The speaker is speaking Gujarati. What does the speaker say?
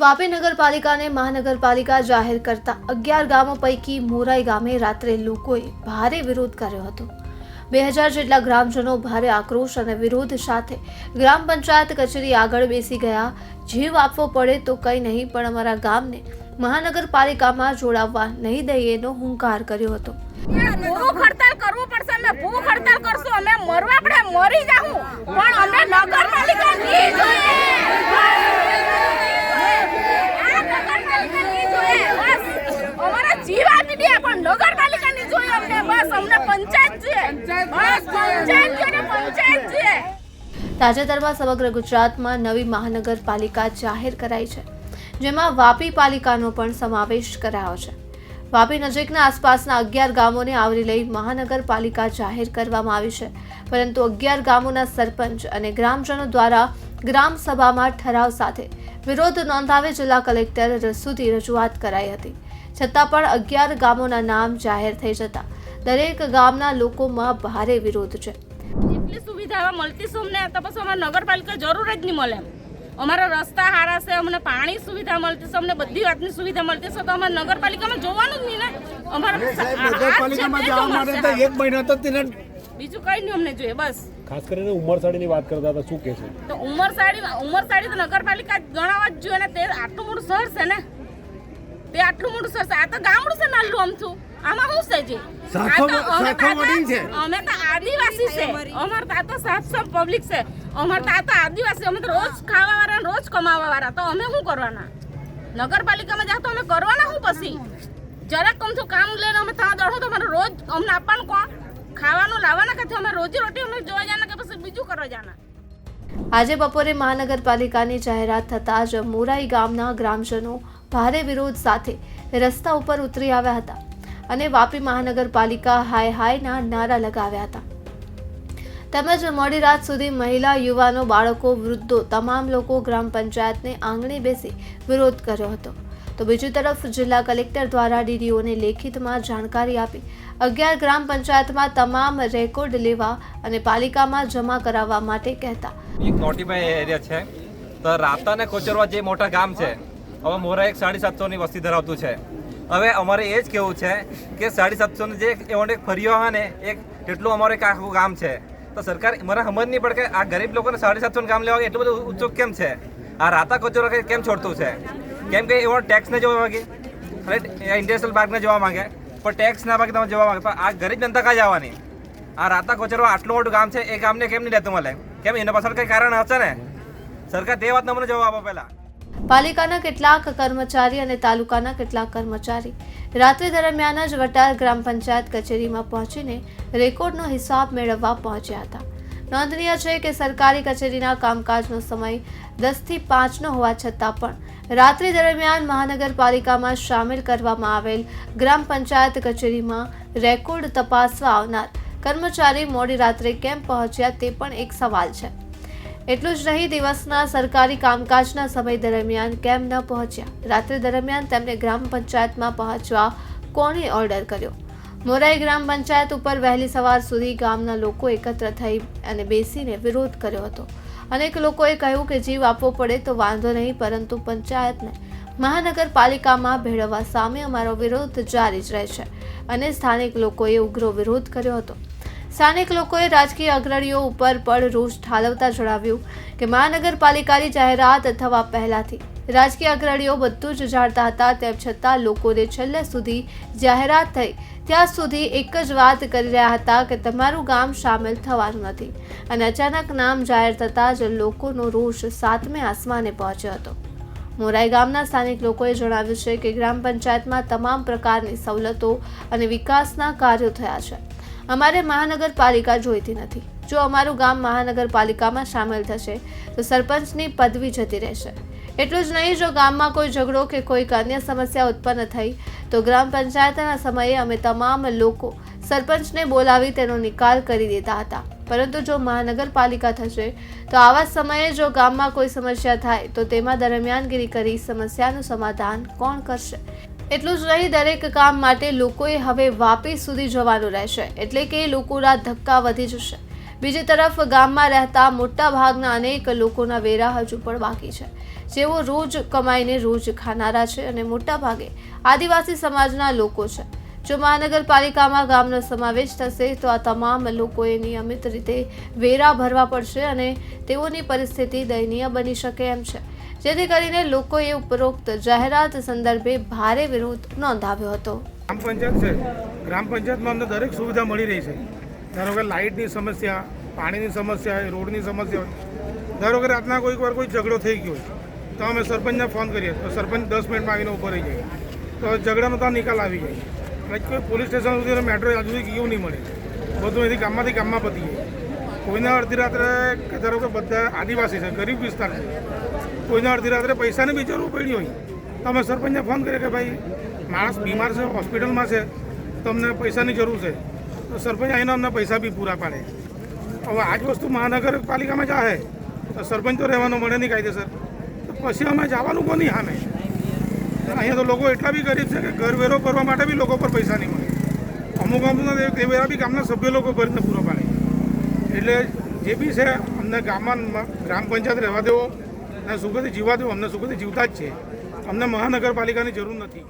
વાપી નગરપાલિકાને મહાનગરપાલિકા જાહેર કરતા અગિયાર ગામો પૈકી મોરાઈ ગામે રાત્રે લોકોએ ભારે વિરોધ કર્યો હતો. બે હજાર જેટલા ગ્રામજનો ભારે આક્રોશ અને વિરોધ સાથે ગ્રામ પંચાયત કચેરી આગળ બેસી ગયા. જીવ આપવો પડે તો કંઈ નહીં, પણ અમારા ગામને મહાનગરપાલિકામાં જોડાવવા નહીં દઈએનો હુંકાર કર્યો હતો. મરવા પડે, મરી જાઉં પણ અમે નગરપાલિકા નહીં જોઈએ આ નગરપાલિકા નહીં જોઈએ બસ અમારા જીવ આપી દે પણ નગરપાલિકા નહીં જોઈએ અમને પંચાયત જોઈએ પંચાયત જોઈએ પંચાયત જોઈએ તાજેતરમાં સમગ્ર ગુજરાતમાં નવી મહાનગરપાલિકા જાહેર કરાઈ છે જેમાં વાપી પાલિકાનો પણ સમાવેશ કરાયો છે. વાપી નજીકના આસપાસના અગિયાર ગામોને આવરી લઈ મહાનગરપાલિકા જાહેર કરવામાં આવી છે પરંતુ અગિયાર ગામોના સરપંચ અને ગ્રામજનો દ્વારા ગ્રામ સભામાં ઠરાવ સાથે વિરોધ નોંધાવે જિલ્લા કલેક્ટર સુધી રજૂઆત કરાઈ હતી. છતાં પણ અગિયાર ગામોના નામ જાહેર થઈ જતા દરેક ગામના લોકોમાં ભારે વિરોધ છે. એટલી સુવિધા મળતી છે અમને તો પછી અમારે નગરપાલિકા જરૂર જ નહીં મળે અમારા રસ્તા સારા છે અમને પાણી સુવિધા મળતી છે અમને બધી વાતની સુવિધા મળતી છે તો અમારે નગરપાલિકામાં જોવાનું જ નહીં ને. અમારે સાહેબ નગરપાલિકામાં જવા માટે તો એક મહિનો તો તેને બીજું કઈ નહીં અમને જોઈએ બસ. ખાસ કરીને ઉમરસાડીની વાત કરતા હતા શું કે છે? તો ઉમરસાડી ઉમરસાડી તો નગરપાલિકા ગણાવવા જ જોઈએ ને તે આટલું મોટું શહેર છે ને. તે આટલું મોટું શહેર છે. આ તો ગામડું છે નાનું અમથું આમાં શું છે જી? અમે તો- છે. અમે તો આદિવાસી છે. અમાર તા તો સાતસો પબ્લિક છે. અમાર તા તો આદિવાસી. અમે તો રોજ ખાવા વાળા રોજ કમાવા વાળા તો અમે શું કરવાના? નગરપાલિકામાં જાવ તો અમે કરવાના શું પછી? જરાક અમથું કામ લઈને અમે ત્યાં દોડો તો અમારે રોજ અમને આપવાનું કોણ? ખાવાનું લાવવાના કે અમે રોજી રોટી અમે જોવા જાના કે પછી બીજું કરવા જાના આજે બપોરે મહાનગરપાલિકાની જાહેરાત થતાં જ મોરાઈ ગામના ગ્રામજનો ભારે વિરોધ સાથે રસ્તા ઉપર ઉતરી આવ્યા હતા. અને વાપી મહાનગરપાલિકા હાય હાયના નારા લગાવ્યા હતા. તેમજ મોડી રાત સુધી મહિલા, યુવાનો, બાળકો, વૃદ્ધો, તમામ લોકો ગ્રામ પંચાયતને આંગણે બેસી વિરોધ કર્યો હતો. તો બીજી તરફ જિલ્લા કલેક્ટર દ્વારા ડીડીઓને લેખિતમાં જાણકારી આપી અગિયાર ગ્રામ પંચાયતમાં તમામ રેકોર્ડ લેવા અને પાલિકામાં જમા કરાવવા માટે કહેતા. એક નોટિફાઈ એરિયા છે. તો રાતા અને કોચરવા જે મોટા ગામ છે, હવે મોરા એક સાડી સાતસોની વસ્તી ધરાવતું છે. હવે અમારે એ જ કેવું છે કે સાડી સાતસોનું જે એવોને એક ફરિયો હોય ને, એક એટલું અમારું એક આખું ગામ છે. તો સરકાર મને સમજ નહીં પડે કે આ ગરીબ લોકોને સાડી સાતસોનું ગામ લેવા એટલું બધું ઉત્સુક કેમ છે? આ રાતા કોચરવા કે કેમ છોડતું છે? કેમ કે એવો ટેક્સને જોવા માગે. અને ઇન્ડસ્ટ્રીયલ પાર્કને જોવા માંગે. પણ ટેક્સ ના પાકે તમે જોવા માંગે. પણ આ ગરીબ જનતા કાં જવાની? આ રાતા કોચરવા આટલું મોટું ગામ છે, એ ગામને કેમ નહીં લેતું મળે? કેમ એના પાછળ કંઈ કારણ હશે ને? સરકાર તે વાતનો મને જવાબ આપો પહેલા. પાલિકાના કેટલાક કર્મચારી અને તાલુકાના કેટલાક કર્મચારી રાત્રિ દરમિયાન જ વટાર ગ્રામ પંચાયત કચેરીમાં પહોંચીને રેકોર્ડનો હિસાબ મેળવવા પહોંચ્યા હતા. નોંધનીય છે કે સરકારી કચેરીના કામકાજનો સમય દસથી પાંચનો હોવા છતાં પણ રાત્રિ દરમિયાન મહાનગરપાલિકામાં સામેલ કરવામાં આવેલ ગ્રામ પંચાયત કચેરીમાં રેકોર્ડ તપાસવા આવનાર કર્મચારી મોડી રાત્રે કેમ પહોંચ્યા તે પણ એક સવાલ છે. એટલું જ નહીં, દિવસના સરકારી કામકાજના સમય દરમિયાન કેમ ન પહોંચ્યા? રાત્રે દરમિયાન તેમને ગ્રામ પંચાયતમાં પહોંચવા કોણે ઓર્ડર કર્યો? મોરાઈ ગ્રામ પંચાયત ઉપર વહેલી સવાર સુધી ગામના લોકો એકત્ર થઈ અને બેસીને વિરોધ કર્યો હતો. અનેક લોકોએ કહ્યું કે જીવ આપવો પડે તો વાંધો નહીં, પરંતુ પંચાયતને મહાનગરપાલિકામાં ભેળવવા સામે અમારો વિરોધ જારી જ રહેશે અને સ્થાનિક લોકોએ ઉગ્ર વિરોધ કર્યો હતો. સ્થાનિક લોકોએ રાજકીય અગ્રણીઓ ઉપર પણ રોષ ઠાલવતા જણાવ્યું કે મહાનગરપાલિકાની જાહેરાત થવા પહેલાથી રાજકીય અગ્રણીઓ બધું જ જાણતા હતા, તેમ છતાં લોકોને છેલ્લે સુધી જાહેરાત થઈ. ત્યાં સુધી એક જ વાત કરી રહ્યા હતા કે તમારું ગામ સામેલ થવાનું નથી અને અચાનક નામ જાહેર થતાં જ લોકોનો રોષ સાતમે આસમાને પહોંચ્યો હતો. મોરાઈ ગામના સ્થાનિક લોકોએ જણાવ્યું છે કે ગ્રામ પંચાયતમાં તમામ પ્રકારની સવલતો અને વિકાસના કાર્યો થયા છે. અમારે મહાનગરપાલિકા જોઈતી નથી. જો અમારું ગામ મહાનગરપાલિકામાં સામેલ થશે, તો સરપંચની પદવી જતી રહેશે. એટલું જ નહીં, જો ગામમાં કોઈ ઝઘડો કે કોઈક અન્ય સમસ્યા ઉત્પન્ન થઈ, તો ગ્રામ પંચાયતના સમયે અમે તમામ લોકો સરપંચને બોલાવી તેનો નિકાલ કરી દેતા હતા. પરંતુ જો મહાનગરપાલિકા થશે, તો આવા સમયે જો ગામમાં કોઈ સમસ્યા થાય, તો તેમાં દરમિયાનગીરી કરી સમસ્યાનું સમાધાન કોણ કરશે? એટલું જ નહીં, દરેક કામ માટે લોકોએ હવે વાપી સુધી જવાનું રહેશે. એટલે કે લોકોના ધક્કા વધી જશે. બીજી તરફ, ગામમાં રહેતા મોટા ભાગના અનેક લોકોના વેરા હજુ પણ બાકી છે. જેઓ રોજ કમાઈને રોજ ખાનારા છે અને મોટા ભાગે આદિવાસી સમાજના લોકો છે. જો મહાનગરપાલિકામાં ગામનો સમાવેશ થશે, તો આ તમામ લોકોએ નિયમિત રીતે વેરા ભરવા પડશે અને તેઓની પરિસ્થિતિ દયનીય બની શકે એમ છે. જેથી કરીને લોકોએ ઉપરોક્ત જાહેરાત સંદર્ભે ભારે વિરોધ નોંધાવ્યો હતો. ગ્રામ પંચાયત છે. ગ્રામ પંચાયતમાં અમને દરેક સુવિધા મળી રહી છે. ધારો કે લાઇટની સમસ્યા, પાણીની સમસ્યા હોય, રોડની સમસ્યા હોય. ધારો કે રાતના કોઈક વાર કોઈ ઝઘડો થઈ ગયો તો અમે સરપંચને ફોન કરીએ. તો સરપંચ દસ મિનિટમાં આવીને ઊભો રહી જાય. તો ઝઘડાનો તો નિકાલ આવી જાય. એટલે કોઈ પોલીસ સ્ટેશન સુધી મેટ્રો હજુ સુધી ગયું નહીં મળે. બધું અહીંથી ગામમાંથી ગામમાં પતી જાય. કોઈને અડધી રાત્રે, ધારો કે બધા આદિવાસી છે, ગરીબ વિસ્તાર છે કોઈને અડધી રાત્રે પૈસાની બી જરૂર પડી હોય. તમે સરપંચને ફોન કરીએ કે ભાઈ, માણસ બીમાર છે, હોસ્પિટલમાં છે તો અમને પૈસાની જરૂર છે. તો સરપંચ આવીને અમને પૈસા બી પૂરા પાડે. હવે આ જ વસ્તુ મહાનગરપાલિકામાં જાહે તો સરપંચ તો રહેવાનો મળે નહીં કાયદેસર. તો પછી અમે જવાનું કોની સામે? અહીંયા તો લોકો એટલા બી ગરીબ છે કે ઘર વેરો ભરવા માટે બી લોકો પર પૈસા નહીં મળે. અમુક અમુક તે વેરા બી ગામના સભ્ય લોકો ભરીને પૂરો પાડે. એટલે જે બી છે, અમને ગામમાં, ગ્રામ પંચાયત રહેવા દેવો. અને સુખથી જીવવા દઉં અમને સુખથી જીવતા જ છે. અમને મહાનગરપાલિકાની જરૂર નથી.